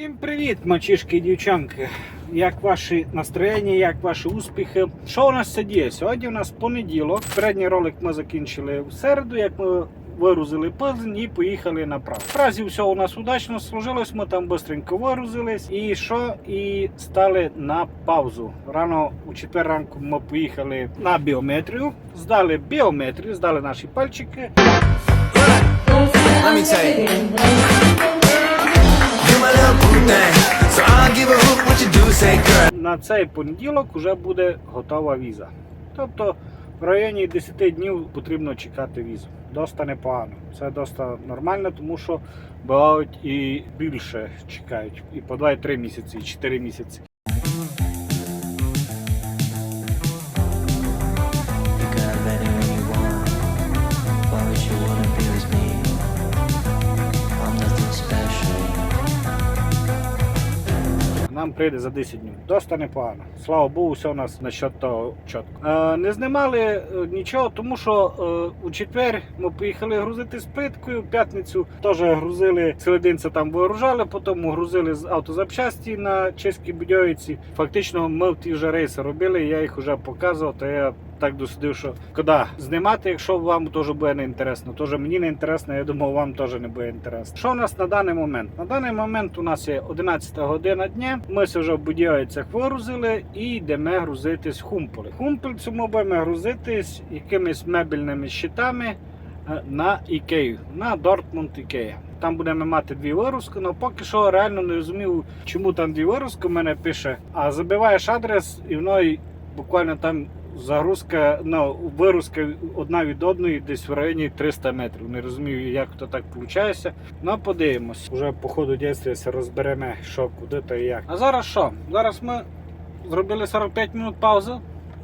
Всім привіт, мальчишки і дівчанки. Як ваші настроєння, як ваші успіхи? Що у нас це діє? Сьогодні у нас понеділок. Передній ролик ми закінчили в середу, як ми вирузили пилзень і поїхали направо. В разі все у нас удачно сложилось, ми там швидко вирузились. І що? І стали на паузу. Рано у четвер ранку ми поїхали на біометрію, здали біометрію, здали наші пальчики. Let me tell you. На цей понеділок вже буде готова віза. Тобто в районі 10 днів потрібно чекати візу. Доста непогано. Це доста нормально, тому що бувають і більше чекають. І по 2-3 місяці, і 4 місяці. Нам прийде за 10 днів. Доста непогано. Слава Богу, все у нас насчет того чітко. Е, не знімали е, нічого, тому що е, у четвер ми поїхали грузити з питкою. П'ятницю теж грузили це там вооружали, потім грузили з автозапчасті на чеській будівці. Фактично, ми ті вже рейси робили, я їх вже показував, то я так досудив, що куди знімати, якщо вам теж буде не інтересно. Теж мені не інтересно, я думаю, вам теж не буде інтересно. Що у нас на даний момент? На даний момент у нас є 11 година дня. Ми вже в будівельцях вигрузили і йдемо грузитись в. Хумпельцю ми будемо грузитись якимись мебельними щитами е, на Ікею, на Дортмунд Ікея. Там будемо мати дві вирузки, але поки що реально не розумів, чому там дві вирузки в мене пише. А забиваєш адрес і воно буквально там загрузка, ну, вирузка одна від одної десь в районі 300 метрів. Не розумію, як то так виходить. Ну, подивимось. Уже по ходу дійства розберемо, що, куди та і як. А зараз що? Зараз ми зробили 45 минут паузи.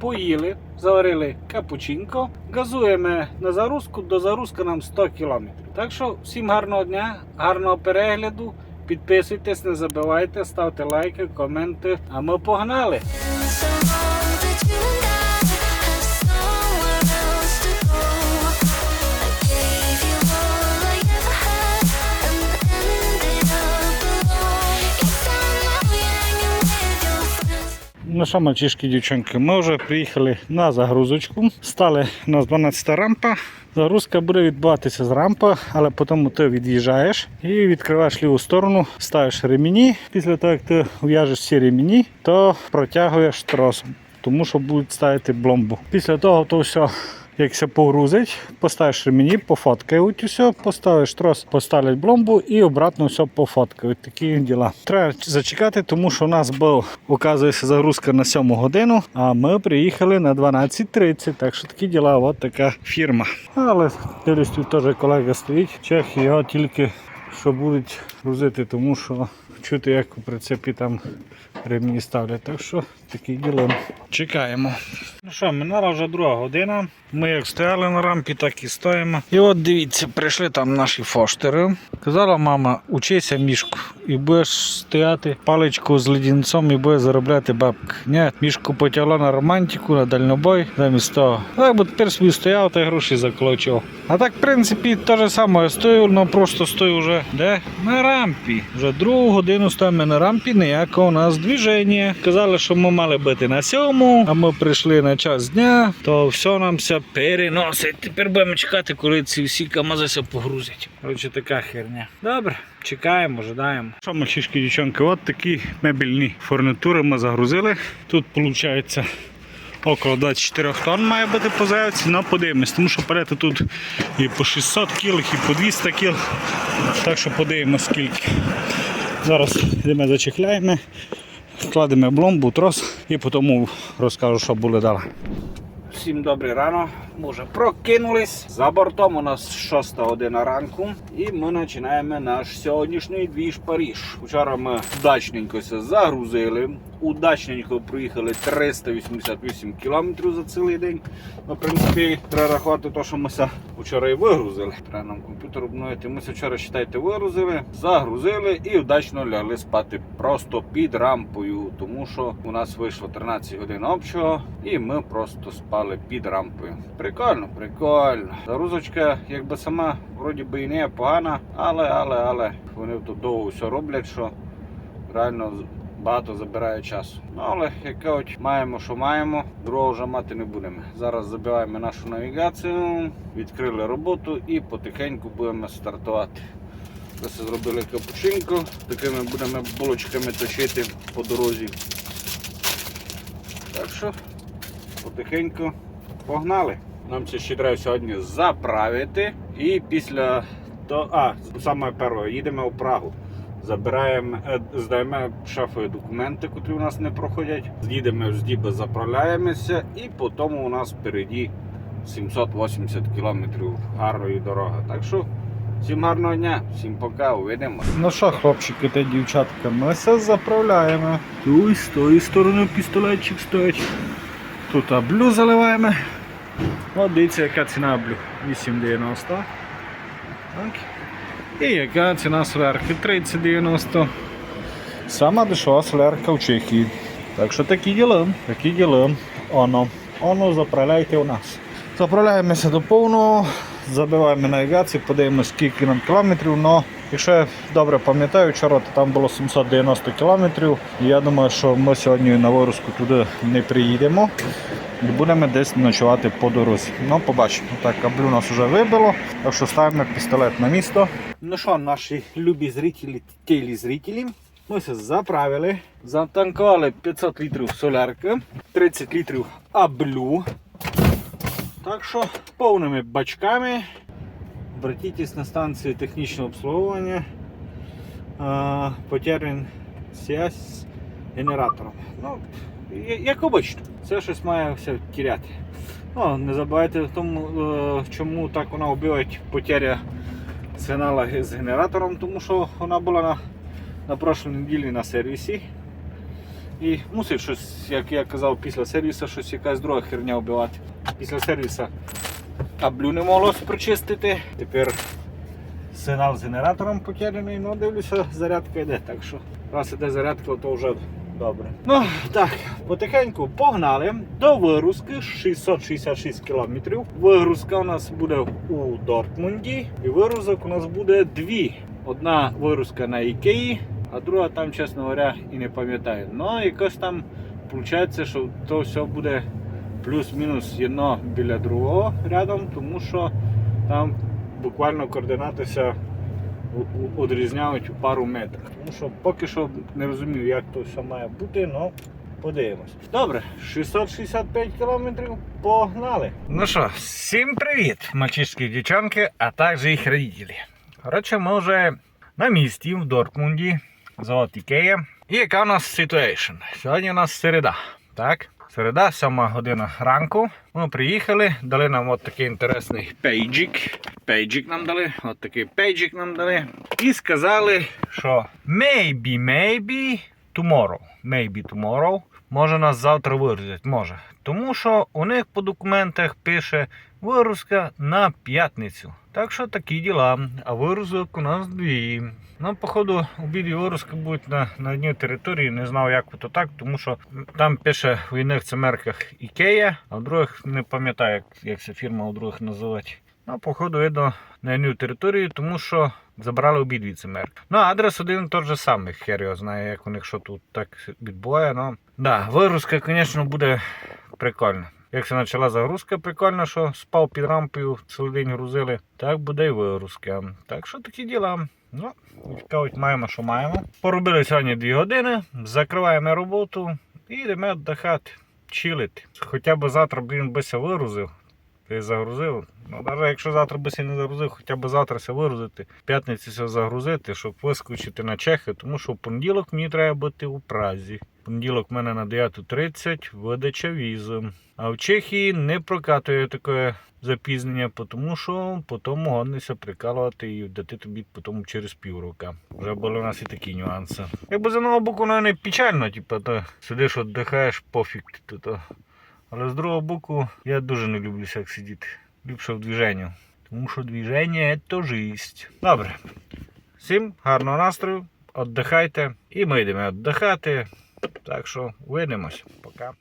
Поїли, заварили капучинко, газуємо на загрузку, до загрузки нам 100 км. Так що всім гарного дня, гарного перегляду. Підписуйтесь, не забувайте, ставте лайки, коменти. А ми погнали! Ну що, мальчишки, дівчонки, ми вже приїхали на загрузочку. Стали у нас 12 рампа. Загрузка буде відбуватися з рампи, але потім ти від'їжджаєш і відкриваєш ліву сторону, ставиш ремені. Після того, як ти ув'яжеш всі ремені, то протягуєш тросом, тому що будуть ставити бломбу. Після того то все. Як все погрузить, поставиш ремені, пофоткають усе, поставиш трос, поставлять бломбу і обратно все пофоткають. Такі діла. Треба зачекати, тому що у нас був, оказується, загрузка на 7 годину, а ми приїхали на 12.30. Так що такі діла, от така фірма. Але дивлюсь, тут теж колега стоїть. Чех його тільки що будуть грузити, тому що чути, як у прицепі там ремні ставлять. Так що такі діла. Чекаємо. Ну що, минула вже друга година. Ми як стояли на рампі, так і стоїмо. І от дивіться, прийшли там наші фоштери. Казала мама, учися мішку. І будеш стояти паличку з ледінцем і будеш заробляти бабки. Ні, мішку потягла на романтику, на дальнобой, замість того. Так би тепер собі стояв та гроші заклочив. А так, в принципі, те ж саме. Я стою, але просто стою вже де? На рампі. Вже другу годину стоїмо на рампі, ніякого у нас движення. Казали, що ми мали бути на сьому, а ми прийшли на час дня, то все нам все переносить. Тепер будемо чекати, коли ці всі камази погрузять. Коротше, така херня. Добре, чекаємо, ожидаємо. Що, мальчишки, дівчонки, от такі мебельні фурнитури ми загрузили. Тут виходить. Около 24 тонн має бути по заявці, але подивимось, тому що перети тут і по 600 кіл, і по 200 кіл. Так що подивимось скільки. Зараз йдемо зачехляємо, вкладемо бломбу, трос і потім розкажу, що буде далі. Всім добрий рано. Ми вже прокинулись. За бортом у нас 6 година ранку. І ми починаємо наш сьогоднішній двіж Паріж. Вчора ми удачненько все загрузили. Удачненько проїхали 388 кілометрів за цілий день. Ну, в принципі, треба рахувати те, що ми вчора і вигрузили. Треба нам комп'ютер обновити. Ми вчора, вважайте, вигрузили, загрузили і вдачно лягли спати просто під рампою, тому що у нас вийшло 13 годин общого, і ми просто спали під рампою. Прикольно, прикольно. Загрузочка, якби сама вроді би і не погана, але, але, але вони тут довго все роблять, що реально багато забирає часу. Ну, але як кажуть, маємо, що маємо, другого вже мати не будемо. Зараз забиваємо нашу навігацію, відкрили роботу і потихеньку будемо стартувати. Ось зробили капучинку, такими будемо булочками точити по дорозі. Так що потихеньку погнали. Нам це ще треба сьогодні заправити. І після того, а, саме перше, їдемо в Прагу. Забираємо, е, здаємо шафою документи, які у нас не проходять. Їдемо з Діба, заправляємося, і потім у нас впереді 780 кілометрів гарної дороги. Так що всім гарного дня, всім пока, увидимо. Ну що, хлопчики та дівчатка, ми все заправляємо. Тут з тої сторони пістолетчик стоїть. Тут аблю заливаємо. От дивіться, яка ціна аблю. 8,90. Так. І яка ціна солярки? 30,90. Сама дешева солярка в Чехії. Так що такі діла, такі діла. Оно. Оно заправляйте у нас. Заправляємося до повного, забиваємо навігацію, подивимося скільки нам кілометрів. Но, якщо я добре пам'ятаю, вчора там було 790 кілометрів. Я думаю, що ми сьогодні на вируску туди не приїдемо. Будемо десь ночувати по дорозі. Ну, побачимо. Так, каблю нас вже вибило, так що ставимо пістолет на місто. Ну що, наші любі зрителі, телезрителі, ми все заправили, затанкували 500 літрів солярки, 30 літрів аблю. Так що повними бачками. Обратитесь на станцію технічного обслуговування. А, Потерян связь з генератором. Ну, як обично, це щось має все тіряти. Ну, не забувайте в тому, е, чому так вона вбиває потеря сигнала з генератором, тому що вона була на, на прошлій неділі на сервісі. І мусить щось, як я казав, після сервісу щось якась друга херня вбивати. Після сервісу таблю не могло прочистити. Тепер сигнал з генератором потеряний, ну дивлюся, зарядка йде. Так що раз іде зарядка, то вже добре. Ну так, потихеньку погнали до вигрузки 666 км. Вигрузка у нас буде у Дортмунді. І вигрузок у нас буде дві. Одна вигрузка на Ікеї, а друга там, чесно говоря, і не пам'ятаю. Ну, якось там виходить, що то все буде плюс-мінус одно біля другого рядом, тому що там буквально координатися відрізняють у пару метрів. Тому що поки що не розумію, як то все має бути, але подивимось. Добре, 665 кілометрів, погнали. Ну що, всім привіт, мальчишки і дівчонки, а також їх родителі. Коротше, ми вже на місці в Дортмунді, завод Ікея. І яка у нас ситуація? Сьогодні у нас середа, так? Середа, 7 година ранку. Ми приїхали, дали нам от такий інтересний пейджик. Пейджик нам дали, от такий пейджик нам дали. І сказали, що maybe, maybe tomorrow. Maybe tomorrow. Може нас завтра вирізати, може. Тому що у них по документах пише вирузка на п'ятницю. Так що такі діла. А вирузок у нас дві. Ну, походу, обидві вирузки будуть на, на одній території. Не знав, як то так, тому що там пише в одних цемерках Ікея, а в других не пам'ятаю, як, як ця фірма у других називати. Ну, походу, видно на одній території, тому що забрали обидві цемерки. Ну, адрес один той же самий, хер його знає, як у них що тут так відбуває. Ну, да, вигрузка, звісно, буде прикольна. Як це почала загрузка, прикольно, що спав під рампою, цілий день грузили. Так буде і вигрузка. Так що такі діла. Ну, кажуть, маємо, що маємо. Поробили сьогодні 2 години, закриваємо роботу і йдемо віддихати, чилити. Хоча б завтра, блін, бися вигрузив. Ти загрузив. Ну, навіть якщо завтра би не загрузив, хоча б завтра все вигрузити, в п'ятницю все загрузити, щоб вискочити на Чехи, тому що в понеділок мені треба бути у Празі. Понеділок в мене на 9.30 видача візи. А в Чехії не прокатує таке запізнення, тому що потім можна прикалувати і дати тобі потім через півроку. Вже були у нас і такі нюанси. Якби з одного боку, ну, не печально, типу, то сидиш, віддихаєш, пофіг. То, то. Але з другого боку, я дуже не люблю як сидіти. Ліпше в движенню. Тому що движення це жисть. Добре. Всім гарного настрою, віддихайте. І ми йдемо віддихати. Так що увидимось. Пока.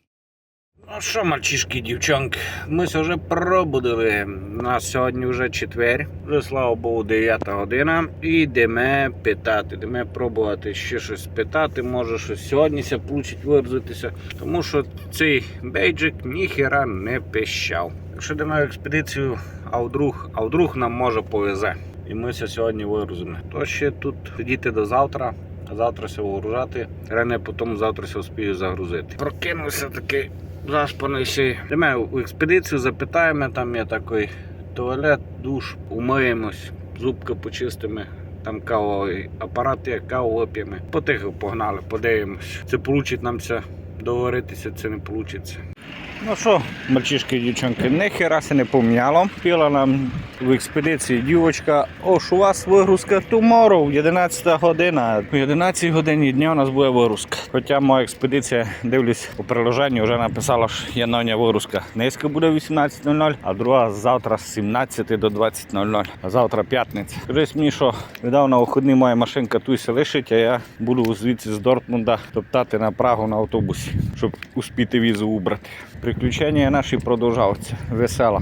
Ну що, мальчишки дівчонки, ми вже пробудили. У нас сьогодні вже четвер, слава Богу, 9 година. І йдемо питати, йдемо пробувати ще щось питати, може щось сьогодні ся получить вирзатися. Тому що цей бейджик ніхера не пищав. Якщо йдемо в експедицію, а вдруг, а вдруг нам може повезе. І ми сьогодні вигрузимо. То ще тут сидіти до завтра. А завтра все вигружати. Рене потім завтра все успію загрузити. Прокинувся такий заспаний ще. Йдемо в експедицію, запитаємо, там є такий туалет, душ, умиємось, зубки почистимо. Там кавовий апарат є, каву вип'ємо. Потихо погнали, подивимось. Це вийде нам це договоритися, це не вийде. Ну що, мальчишки і дівчонки, ніхера се не поміняло. Піла нам в експедиції дівочка, ось у вас вигрузка tomorrow, 11 година. О 11 годині дня у нас буде вигрузка. Хоча моя експедиція, дивлюсь по приложенню, вже написала, що є новня вигрузка. Низька буде 18.00, а друга завтра з 17 до 20.00. А завтра п'ятниця. Скажись мені, що віддав на виходні моя машинка туйся лишить, а я буду звідси з Дортмунда топтати на Прагу на автобусі, щоб успіти візу убрати. Приключення наші продовжаються. Весело.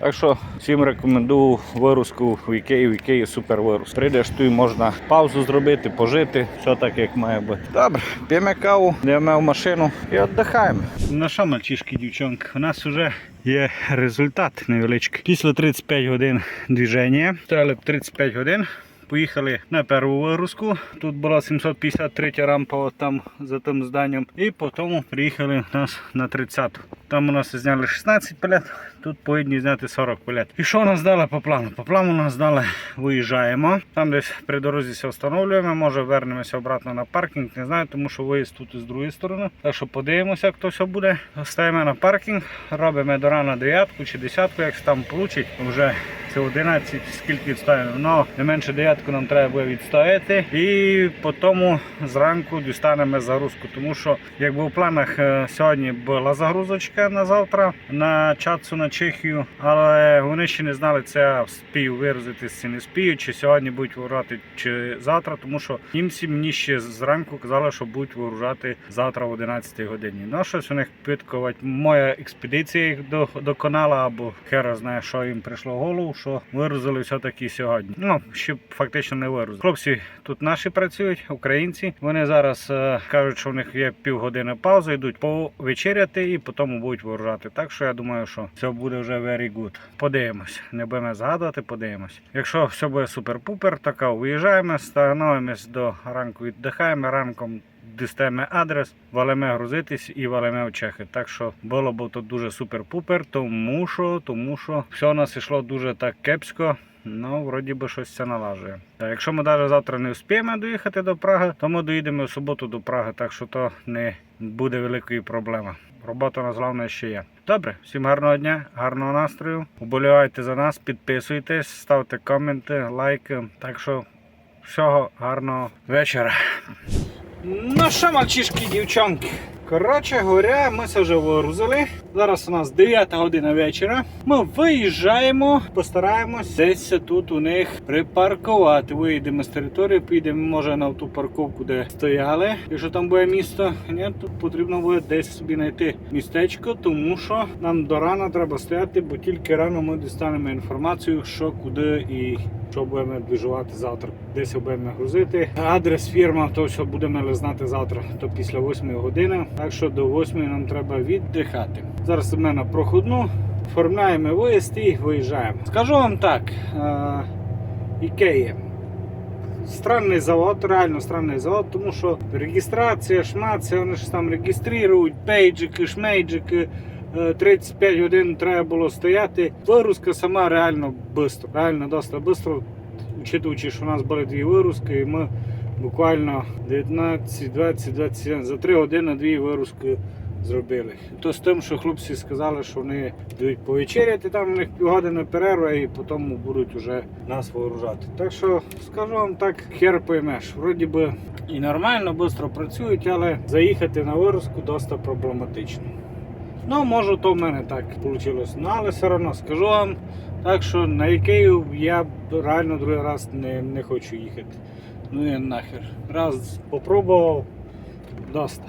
Так що всім рекомендую вируску в Ікеї. В Ікеї супер вирус. Прийдеш тут можна паузу зробити, пожити, все так як має бути. Добре, п'ємо каву, йдемо в машину і віддихаємо. Ну що, мальчишки, дівчонки, у нас вже є результат невеличкий. Після 35 годин движення, стояли 35 годин. Поїхали на першу вигрузку. Тут була 753 рампа там за тим зданням. І потім приїхали нас на 30-ту. Там у нас зняли 16 палет, тут повинні зняти 40 палет. І що нас дали по плану? По плану нас дали виїжджаємо. Там десь при дорозі все встановлюємо. Може вернемося обратно на паркінг. Не знаю, тому що виїзд тут з другої сторони. Так що подивимося, як то все буде. Стаємо на паркінг, робимо до рана дев'ятку чи десятку, як там вийде. Вже це 11, скільки відстоїмо. Ну, не менше дев'ятку нам треба буде відстояти. І потім зранку дістанемо загрузку. Тому що, якби в планах е, сьогодні була загрузочка на завтра на чатсу на Чехію, але вони ще не знали, це я спію виразитись чи не спію, чи сьогодні будуть вигружати, чи завтра, тому що німці мені ще зранку казали, що будуть вигружати завтра в 11 годині. Ну, щось у них підковать. Моя експедиція їх до, доконала, або хера знає, що їм прийшло в голову, що вирузили все-таки сьогодні. Ну, ще фактично не вирузили. Хлопці тут наші працюють, українці. Вони зараз е, кажуть, що в них є півгодини паузи, йдуть повечеряти і потім будуть вигружати. Так що я думаю, що все буде вже very good. Подивимось. Не будемо згадувати, подивимось. Якщо все буде супер-пупер, така виїжджаємо, становимось до ранку, віддихаємо ранком. Дістаємо адрес, валимо грузитись і валимо в Чехи. Так що було б тут дуже супер-пупер, тому що, тому що все у нас йшло дуже так кепсько. Ну, вроді би щось це налажує. Та якщо ми навіть завтра не встигнемо доїхати до Праги, то ми доїдемо в суботу до Праги, так що то не буде великої проблеми. Робота у нас головне ще є. Добре, всім гарного дня, гарного настрою. Уболівайте за нас, підписуйтесь, ставте коменти, лайки. Так що всього гарного вечора. Ну що, мальчишки, дівчонки? Коротше говоря, ми це вже вигрузили. Зараз у нас 9 година вечора. Ми виїжджаємо, постараємось десь тут у них припаркувати. Виїдемо з території, підемо може на ту парковку, де стояли. Якщо там буде місто, ні, тут потрібно буде десь собі знайти містечко, тому що нам до рана треба стояти, бо тільки рано ми дістанемо інформацію, що куди і що будемо движувати завтра. Десь будемо грузити. Адрес фірма, то все будемо знати завтра, то після 8 години. Так що до 8 нам треба віддихати. Зараз ми на проходну, оформляємо виїзд і виїжджаємо. Скажу вам так, е, Ікея. Странний завод, реально странний завод, тому що реєстрація, шмація, вони ж там реєструють, пейджики, шмейджики. Е, 35 годин треба було стояти. Вигрузка сама реально швидко, реально досить швидко, учитуючи, що у нас були дві вигрузки, і ми буквально 19, 20, 21, за 3 години дві вигрузки зробили. То з тим, що хлопці сказали, що вони дають повечеряти, там у них півгодини перерва і потім будуть вже нас вигружати. Так що скажу вам так, хер поймеш. Вроді би і нормально, швидко працюють, але заїхати на вигрузку досить проблематично. Ну, може, то в мене так вийшло. Ну, але все одно скажу вам. Так що на Ікею я реально другий раз не, не хочу їхати. Ну і нахер. Раз попробував, доста.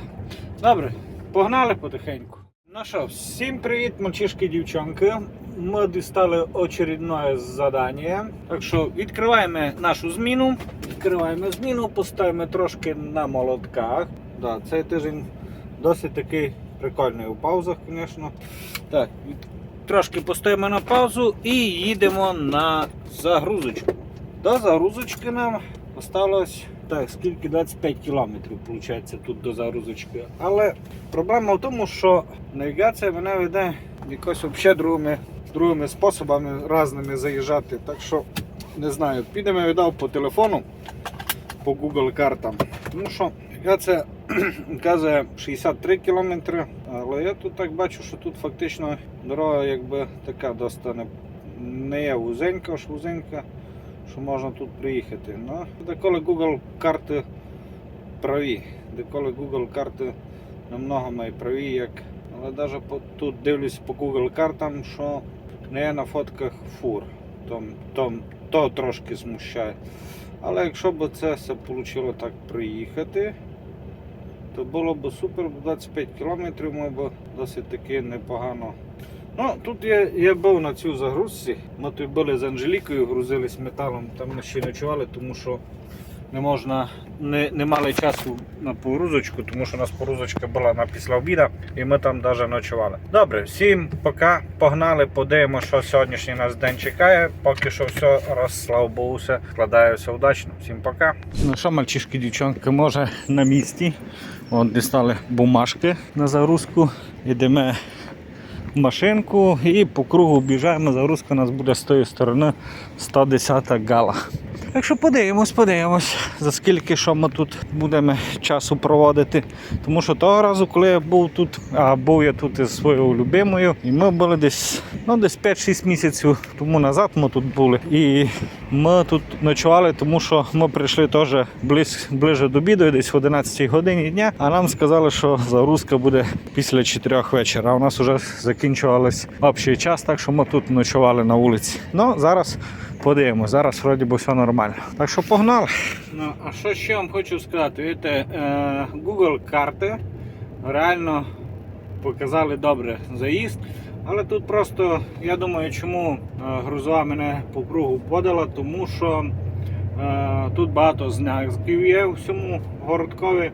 Добре, погнали потихеньку. Ну що, всім привіт, мальчишки дівчонки. Ми дістали очередне завдання. Так що відкриваємо нашу зміну. Відкриваємо зміну, поставимо трошки на молотках. Да, цей тиждень досить такий прикольний у паузах, звісно. Так, трошки поставимо на паузу і їдемо на загрузочку. До загрузочки нам осталось так, скільки 25 кілометрів, виходить, тут до загрузочки. Але проблема в тому, що навігація мене веде якось взагалі другими, другими способами різними заїжджати. Так що не знаю, підемо віддав по телефону, по Google картам. Тому що навігація вказує 63 кілометри, але я тут так бачу, що тут фактично дорога якби така доста не, є вузенька, аж вузенька що можна тут приїхати. Ну, деколи Google карти праві. Деколи Google карти намного має праві, як. Але навіть тут дивлюсь по Google картам, що не є на фотках фур. Том, том, то трошки смущає. Але якщо б це все вийшло так приїхати, то було б супер, бо 25 кілометрів ми б досить таки непогано Ну, тут я, я був на цю загрузці. Ми тут були з Анжелікою, грузились металом, там ми ще ночували, тому що не можна, не, не мали часу на погрузочку, тому що у нас погрузочка була на після обіду і ми там навіть ночували. Добре, всім пока. Погнали, подивимося, що сьогоднішній нас день чекає. Поки що все, раз, слава Богу, все удачно. Всім пока. Ну що, мальчишки, дівчонки, може на місці. От дістали бумажки на загрузку. Йдемо в машинку і по кругу біжаємо. Загрузка у нас буде з тої сторони 110 гала. Так що подивимось, подивимось, за скільки що ми тут будемо часу проводити. Тому що того разу, коли я був тут, а був я тут із своєю любимою, і ми були десь, ну, десь 5-6 місяців тому назад ми тут були. І ми тут ночували, тому що ми прийшли теж близь, ближе до обіду, десь в 11 годині дня, а нам сказали, що загрузка буде після 4 вечора. А у нас вже закінчувалась общий час, так що ми тут ночували на вулиці. Ну, зараз подивимось, зараз вроді би все нормально. Так що погнали. Ну, а що ще вам хочу сказати? Це е, Google карти реально показали добре заїзд. Але тут просто, я думаю, чому е, грузова мене по кругу подала, тому що е, тут багато знаків є у всьому городкові,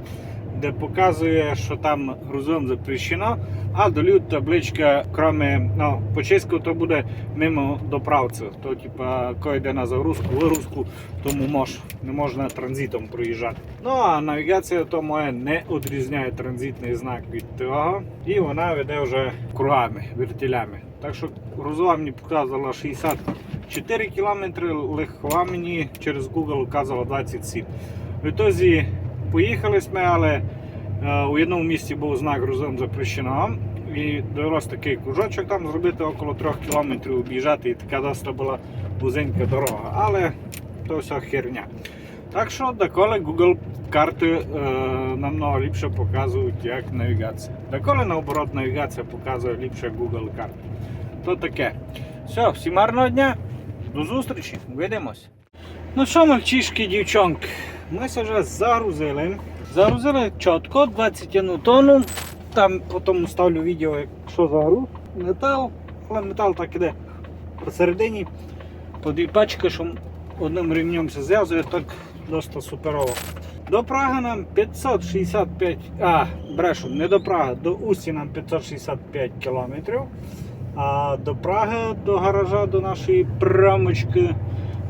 де показує, що там грузовим запрещено, а долють табличка, крім ну, по то буде мимо доправців. То, типа, коли йде на загрузку, вигрузку, тому мож, не можна транзитом проїжджати. Ну а навігація то моя не відрізняє транзитний знак від того, і вона веде вже кругами, вертілями. Так що грузова мені показувала 64 кілометри, легкова мені через Google вказала 27. В ітозі поїхали ми, але у одному місці був знак грузовим запрещено. І довелося такий кружочок там зробити около 3 кілометрів об'їжджати, і така доста була вузенька дорога. Але то все херня. Так що деколи Google карти е, намного ліпше показують, як навігація. Деколи наоборот навігація показує ліпше Google карти. То таке. Все, всім гарного дня, до зустрічі, увидимось. Ну що, мальчишки, дівчонки, ми вже загрузили. Загрузили чітко 21 тонну. Там потім ставлю відео, якщо загруз. Метал, але метал так іде посередині. По дві пачки, що одним ремнем все зв'язує, так досить суперово. До Праги нам 565, а, брешу, не до Праги, до Усті нам 565 кілометрів. А до Праги, до гаража, до нашої прамочки,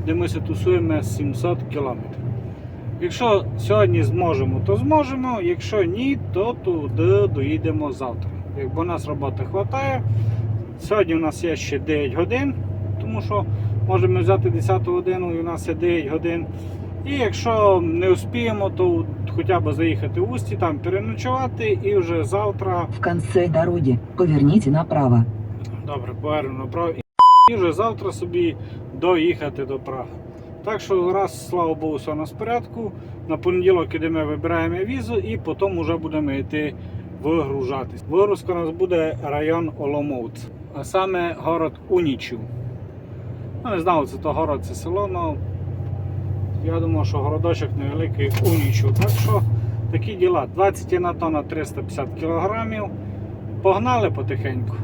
де ми тусуємо 700 кілометрів. Якщо сьогодні зможемо, то зможемо. Якщо ні, то туди доїдемо завтра. Якби у нас роботи вистачає. Сьогодні у нас є ще 9 годин, тому що можемо взяти 10 годину і у нас є 9 годин. І якщо не успіємо, то хоча б заїхати в Усті, там переночувати і вже завтра В конце дороги поверните направо. Добре, повернемо направо. І вже завтра собі доїхати до Праги. Так що раз, слава Богу, все у нас в порядку. На понеділок ідемо, вибираємо візу і потім вже будемо йти вигружатись. Вигрузка у нас буде район Оломouc, а саме город Унічів. Ну, не знав, це то город, це село, але я думаю, що городочок невеликий Унічів. Так що такі діла. 21 тонна 350 кілограмів. Погнали потихеньку.